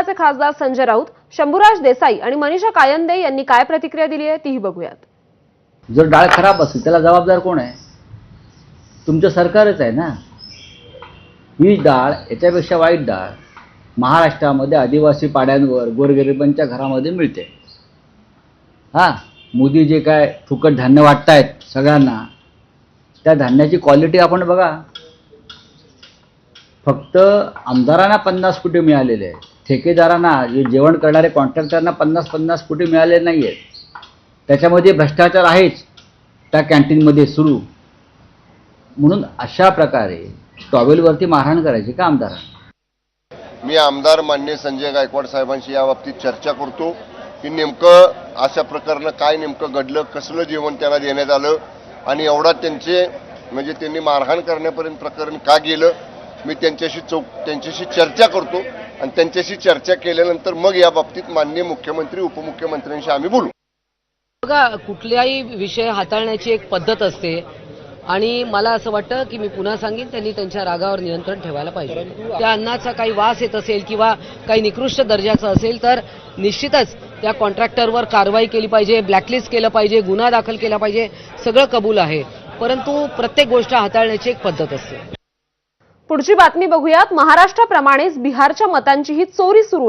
विरोधाचे खासदार संजय राऊत शंभूराज देसाई आणि मनीषा कायंदे यांनी काय प्रतिक्रिया दिली आहे तीही बघूयात. जर डाळ खराब असेल त्याला जबाबदार कोण आहे? तुमचं सरकारच आहे ना. ही डाळ याच्यापेक्षा वाईट डाळ महाराष्ट्रामध्ये आदिवासी पाड्यांवर गोरगरिबांच्या घरामध्ये मिळते. हां मोदी जे काय फुकट धान्य वाटतायत सगळ्यांना त्या धान्याची क्वालिटी आपण बघा. फक्त आमदारांना पन्नास कोटी मिळालेले आहेत. ठेकेदारांना जे जेवण करणारे कॉन्ट्रॅक्टरना पन्नास पन्नास कोटी मिळाले नाही आहेत त्याच्यामध्ये भ्रष्टाचार आहेच त्या कॅन्टीनमध्ये सुरू. म्हणून अशा प्रकारे टॉवेलवरती मारहाण करायची का आमदार मी आमदार मान्य संजय गायकवाड साहेबांशी या बाबतीत चर्चा करतो की नेमकं अशा प्रकरणं काय नेमकं घडलं कसलं जेवण त्यांना देण्यात आलं आणि एवढा त्यांचे म्हणजे त्यांनी मारहाण करण्यापर्यंत प्रकरण का गेलं मी त्यांच्याशी चौक त्यांच्याशी चर्चा करतो. आणि त्यांच्याशी चर्चा केल्यानंतर मग या बाबतीत माननीय मुख्यमंत्री उपमुख्यमंत्र्यांशी आम्ही बोलू. बघा कुठल्याही विषय हाताळण्याची एक पद्धत असते आणि मला असं वाटतं की मी पुन्हा सांगेन त्यांनी त्यांच्या रागावर नियंत्रण ठेवायला पाहिजे. त्या अन्नाचा काही वास येत असेल किंवा काही निकृष्ट दर्जाचं असेल तर निश्चितच त्या कॉन्ट्रॅक्टरवर कारवाई केली पाहिजे ब्लॅकलिस्ट केलं पाहिजे गुन्हा दाखल केला पाहिजे सगळं कबूल आहे. परंतु प्रत्येक गोष्ट हाताळण्याची एक पद्धत असते. पुढची बातमी बघूयात. महाराष्ट्राप्रमाणेच बिहारच्या मतांचीही चोरी सुरू